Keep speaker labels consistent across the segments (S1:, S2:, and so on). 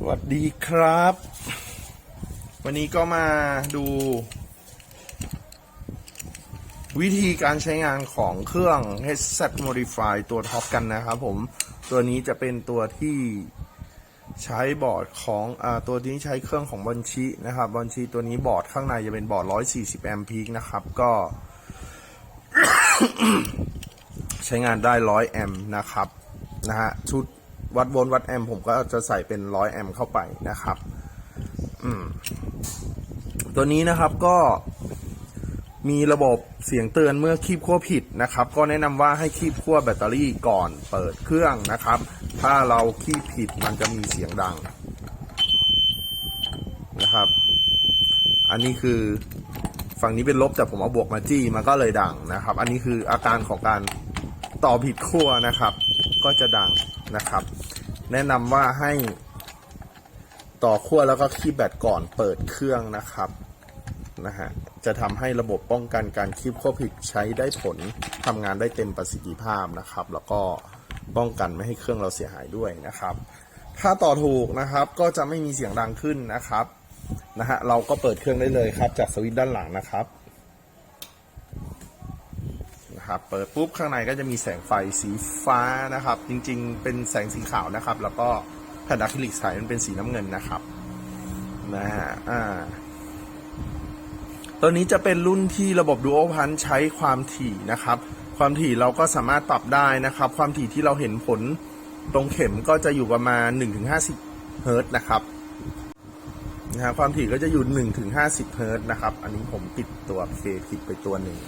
S1: สวัสดีครับ วันนี้ก็มาดู วิธีการใช้งานของเครื่อง Headset Modify ตัวท็อปกันนะครับผมตัวนี้จะเป็นตัวที่ใช้บอร์ดของอตัวนี้ใช้เครื่องของบอนชินะครับบอนชิตัวนี้บอร์ดข้างในจะเป็นบอร์ด 140 แอมป์พีคนะครับ ก็ ใช้งานได้ 100 แอมนะครับนะฮะชุด วัดโวลต์วัดแอมป์ผมก็จะใส่เป็น100แอมป์เข้าไปนะครับอืมตัวนี้นะครับก็มีระบบเสียงเตือนเมื่อคีบขั้วผิดนะครับ ก็แนะนำว่าให้คีบขั้วแบตเตอรี่ก่อนเปิดเครื่องนะครับ ถ้าเราคีบผิดมันจะมีเสียงดังนะครับ อันนี้คือฝั่งนี้เป็นลบแต่ผมเอาบวกมาจี้มันก็เลยดังนะครับ อันนี้คืออาการของการต่อผิดขั้วนะครับ ก็จะดัง นะครับ แนะนำว่าให้ต่อขั้วแล้วก็คีบแบตก่อนเปิดเครื่องนะครับนะฮะจะทำให้ระบบป้องกันการคีบขั้วผิดใช้ได้ผลทำงานได้เต็มประสิทธิภาพนะครับ แล้วก็ป้องกันไม่ให้เครื่องเราเสียหายด้วยนะครับ ถ้าต่อถูกนะครับก็จะไม่มีเสียงดังขึ้นนะครับนะฮะเราก็เปิดเครื่องได้เลยครับ จากสวิตช์ด้านหลังนะครับ นะครับ เปิดปุ๊บข้างในก็จะมีแสงไฟสีฟ้านะครับ จริงๆ เป็นแสงสีขาวนะครับ แล้วก็แผ่นอะคริลิกใสมันเป็นสีน้ำเงินนะครับนะฮะอ่าตัวนี้จะเป็นรุ่นที่ระบบ Dual Punch ใช้ความถี่นะครับ ความถี่เราก็สามารถปรับได้นะครับ ความถี่ที่เราเห็นผลตรงเข็มก็จะอยู่ประมาณ 1-50 เฮิร์ตนะครับนะฮะความถี่ก็จะอยู่ 1-50 เฮิร์ตนะครับ อันนี้ผมติดตัวเคผิดไปตัวหนึ่ง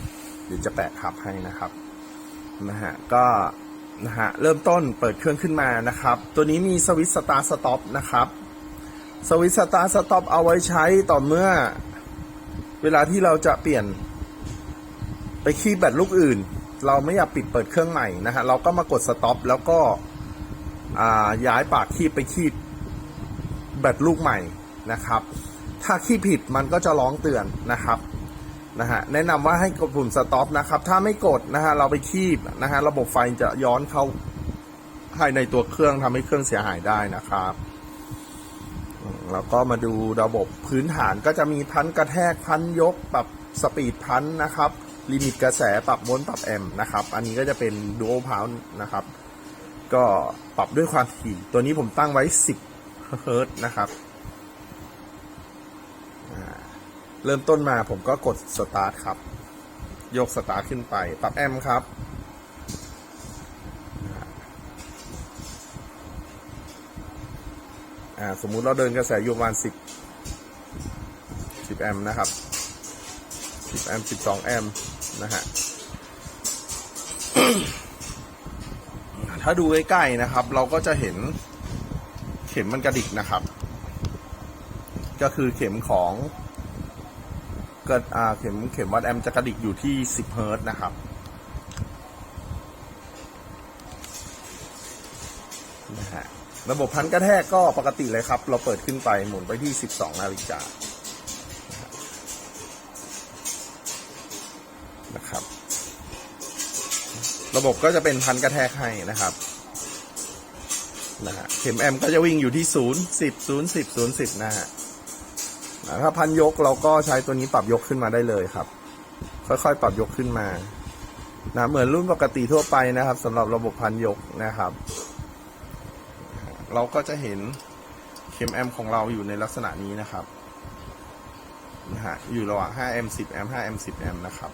S1: ดี๋ยวจะแปะทับให้นะครับนะฮะก็นะฮะเริ่มต้นเปิดเครื่องขึ้นมานะครับ ตัวนี้มีสวิตช์สตาร์สต็อปนะครับสวิตช์สตาร์สต็อปเอาไว้ใช้ต่อเมื่อ เวลาที่เราจะเปลี่ยน ไปคีย์แบตลูกอื่น เราไม่อยากปิดเปิดเครื่องใหม่นะฮะเราก็มากดสต็อปแล้วก็อ่าย้ายปากคีย์ไปคีย์แบตลูกใหม่นะครับ ถ้าคีย์ผิดมันก็จะร้องเตือนนะครับ นะฮะแนะนำว่าให้กดปุ่มสต็อปนะครับถ้าไม่กดนะฮะเราไปคีย์นะฮะระบบไฟจะย้อนเข้าภายในตัวเครื่องทำให้เครื่องเสียหายได้นะครับแล้วก็มาดูระบบพื้นฐานก็จะมีพันกระแทกพันยกปรับสปีดพันนะครับลิมิตกระแสปรับโวลต์ปรับแอมป์นะครับ อันนี้ก็จะเป็นดูโอพาวนะครับ ก็ปรับด้วยความถี่ ตัวนี้ผมตั้งไว้ 10 เฮิรต์นะครับอ่า เริ่มต้นมาผมก็กดสตาร์ทครับ ยกสตาร์ทขึ้นไป ปรับแอมป์ครับ สมมุติเราเดินกระแสอยู่ประมาณสิบสิบแอมป์นะครับสิบแอมป์สิบสองแอมป์นะฮะ ถ้าดูใกล้ๆนะครับ เราก็จะเห็นเข็มมันกระดิกนะครับ ก็คือเข็มของ เกิดเข็มเข็มวัดแอมป์จะกระดิกอยู่ที่สิบเฮิรต์นะครับนะฮะระบบพันกระแทกก็ปกติเลยครับ เราเปิดขึ้นไปหมุนไปที่ 12 นาฬิกานะครับ ระบบก็จะเป็นพันกระแทกให้นะครับนะฮะเข็มแอมก็จะวิ่งอยู่ที่ 0 10 0 10 0 10 นะฮะ ถ้าพันยกเราก็ใช้ตัวนี้ปรับยกขึ้นมาได้เลยครับ ค่อยๆปรับยกขึ้นมานะเหมือนรุ่นปกติทั่วไปนะครับสำหรับระบบพันยกนะครับ เราก็จะเห็นเข็มแอมของเราอยู่ในลักษณะนี้นะครับนะฮะอยู่ระหว่าง 5 แอม 10 แอม 5 แอม 10 แอมนะครับ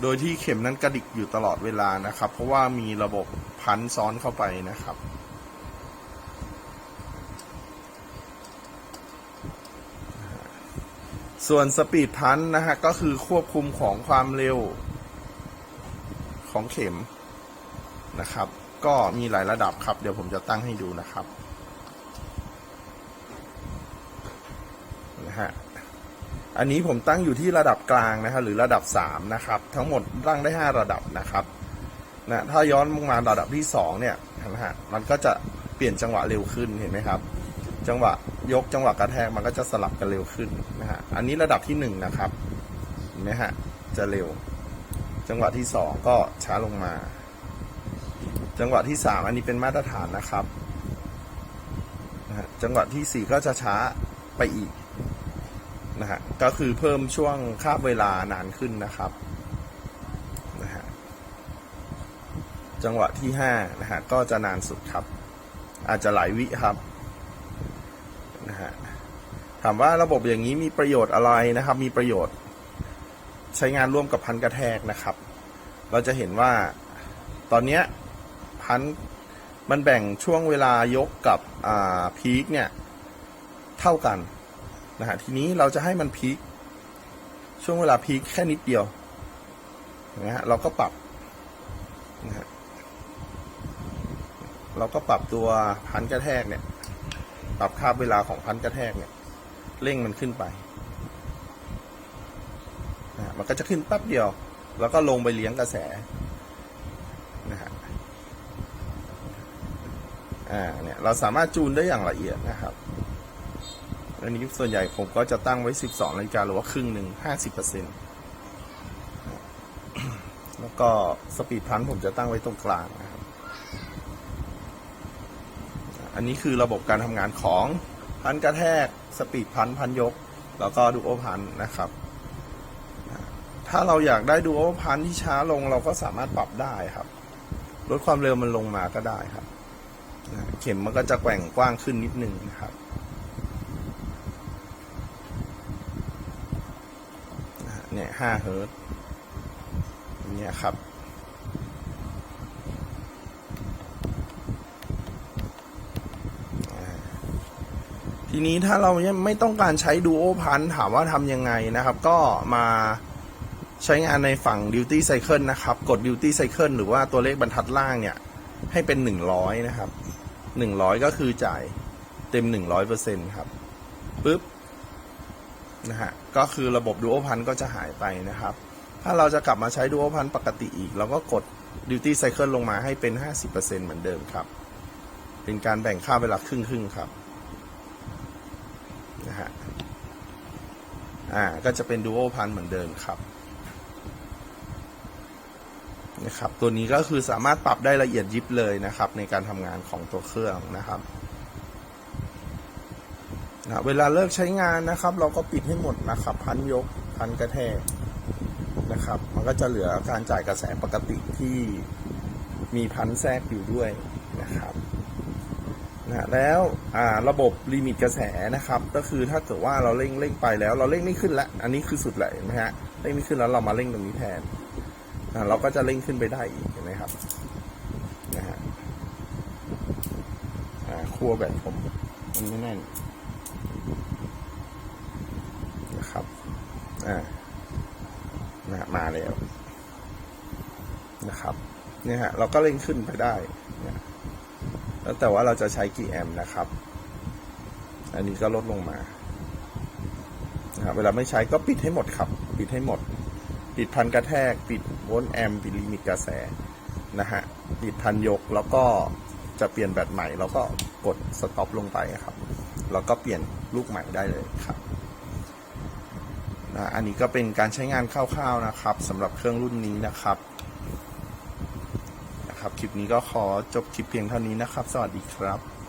S1: โดยที่เข็มนั้นกระดิกอยู่ตลอดเวลานะครับ เพราะว่ามีระบบพันซ้อนเข้าไปนะครับ ส่วนสปีดพันนะฮะ ก็คือควบคุมของความเร็วของเข็มนะครับ ก็มีหลายระดับครับ เดี๋ยวผมจะตั้งให้ดูนะครับนะฮะอันนี้ผมตั้งอยู่ที่ระดับกลางนะฮะหรือระดับ 3 นะครับ ทั้งหมดตั้งได้ 5 ระดับนะครับนะถ้าย้อนลงมาระดับที่ 2 เนี่ยนะฮะมันก็จะเปลี่ยนจังหวะเร็วขึ้นเห็นไหมครับ จังหวะยกจังหวะกระแทกมันก็จะสลับกันเร็วขึ้นนะฮะ อันนี้ระดับที่1นะครับเห็นไหมฮะจะเร็ว จังหวะที่2ก็ช้าลงมา จังหวะที่3อันนี้เป็นมาตรฐานนะครับนะฮะจังหวะที่สี่ก็จะช้าไปอีกนะฮะก็คือเพิ่มช่วงคาบเวลานานขึ้นนะครับนะฮะจังหวะที่ห้านะฮะก็จะนานสุดครับ อาจจะหลายวิครับ ถามว่าระบบอย่างนี้มีประโยชน์อะไรนะครับ มีประโยชน์ ใช้งานร่วมกับพันกระแทกนะครับ เราจะเห็นว่าตอนนี้พันมันแบ่งช่วงเวลายกกับพีคเนี่ยเท่ากันนะฮะทีนี้เราจะให้มันพีคช่วงเวลาพีคแค่นิดเดียวนะฮะเราก็ปรับนะฮะเราก็ปรับตัวพันกระแทกเนี่ย ปรับคาบเวลาของพันกระแทกเนี่ย เร่งมันขึ้นไปนะมันก็จะขึ้นแป๊บเดียว แล้วก็ลงไปเลี้ยงกระแสนะฮะอ่าเนี่ยเราสามารถจูนได้อย่างละเอียดนะครับอันนี้ส่วนใหญ่ผมก็จะตั้งไว้ 12นาฬิกาหรือว่าครึ่งหนึ่ง50%แล้วก็สปีดพันผมจะตั้งไว้ตรงกลางนะครับ อันนี้คือระบบการทำงานของ พันกระแทกสปีดพันพันยก แล้วก็ดูโอพันนะครับ ถ้าเราอยากได้ดูโอพันที่ช้าลงเราก็สามารถปรับได้ครับ ลดความเร็วมันลงมาก็ได้ครับนะเข็มมันก็จะแกว่งกว้างขึ้นนิดนึงนะครับเนี่ยห้าเฮิร์ตซ์เนี่ยครับ ทีนี้ถ้าเราไม่ต้องการใช้ดูโอพันถามว่าทำยังไงนะครับ ก็มาใช้งานในฝั่ง Duty Cycle นะครับ กด Duty Cycle หรือว่าตัวเลขบรรทัดล่างเนี่ย ให้เป็น 100 นะครับ 100 ก็คือจ่ายเต็ม 100%ครับปึ๊บนะฮะก็คือระบบดูโอพันก็จะหายไปนะครับ ถ้าเราจะกลับมาใช้ดูโอพันปกติอีก เราก็กด Duty Cycle ลงมาให้เป็น 50%เหมือนเดิมครับ เป็นการแบ่งค่าเวลาครึ่งๆครับ นะฮะ อ่าก็จะเป็นดูโอพันเหมือนเดิมครับนะครับตัวนี้ก็คือสามารถปรับได้ละเอียดยิบเลยนะครับ ในการทำงานของตัวเครื่องนะครับนะเวลาเลิกใช้งานนะครับ เราก็ปิดให้หมดนะครับ พันยกพันกระแทกนะครับ มันก็จะเหลือการจ่ายกระแสปกติที่มีพันแทรกอยู่ด้วยนะครับ นะแล้วระบบลิมิตกระแสนะครับ ก็คือถ้าเกิดว่าเราเร่งเร่งไปแล้ว เราเร่งไม่ขึ้นละอันนี้คือสุดเลยเห็นไหมฮะเร่งไม่ขึ้นแล้วเรามาเร่งตรงนี้แทนเราก็จะเร่งขึ้นไปได้อีกเห็นไหมครับนะฮะอ่าขั้วแบบผมมันไม่แน่นนะครับอ่านะมาแล้วนะครับเนี่ยฮะเราก็เร่งขึ้นไปได้ แล้วแต่ว่าเราจะใช้กี่แอมป์นะครับ อันนี้ก็ลดลงมานะครับเวลาไม่ใช้ก็ปิดให้หมดครับ ปิดให้หมด ปิดพันกระแทก ปิดโวลต์แอมป์ปิดลิมิตกระแสนะฮะ ปิดพันยกแล้วก็จะเปลี่ยนแบตใหม่เราก็กดสต็อปลงไปครับ แล้วก็เปลี่ยนลูกใหม่ได้เลยครับนะอันนี้ก็เป็นการใช้งานคร่าวๆนะครับสำหรับเครื่องรุ่นนี้นะครับ ลิปนี้ก็ขอจบคลิปเพียงเท่านี้นะครับ สวัสดีครับ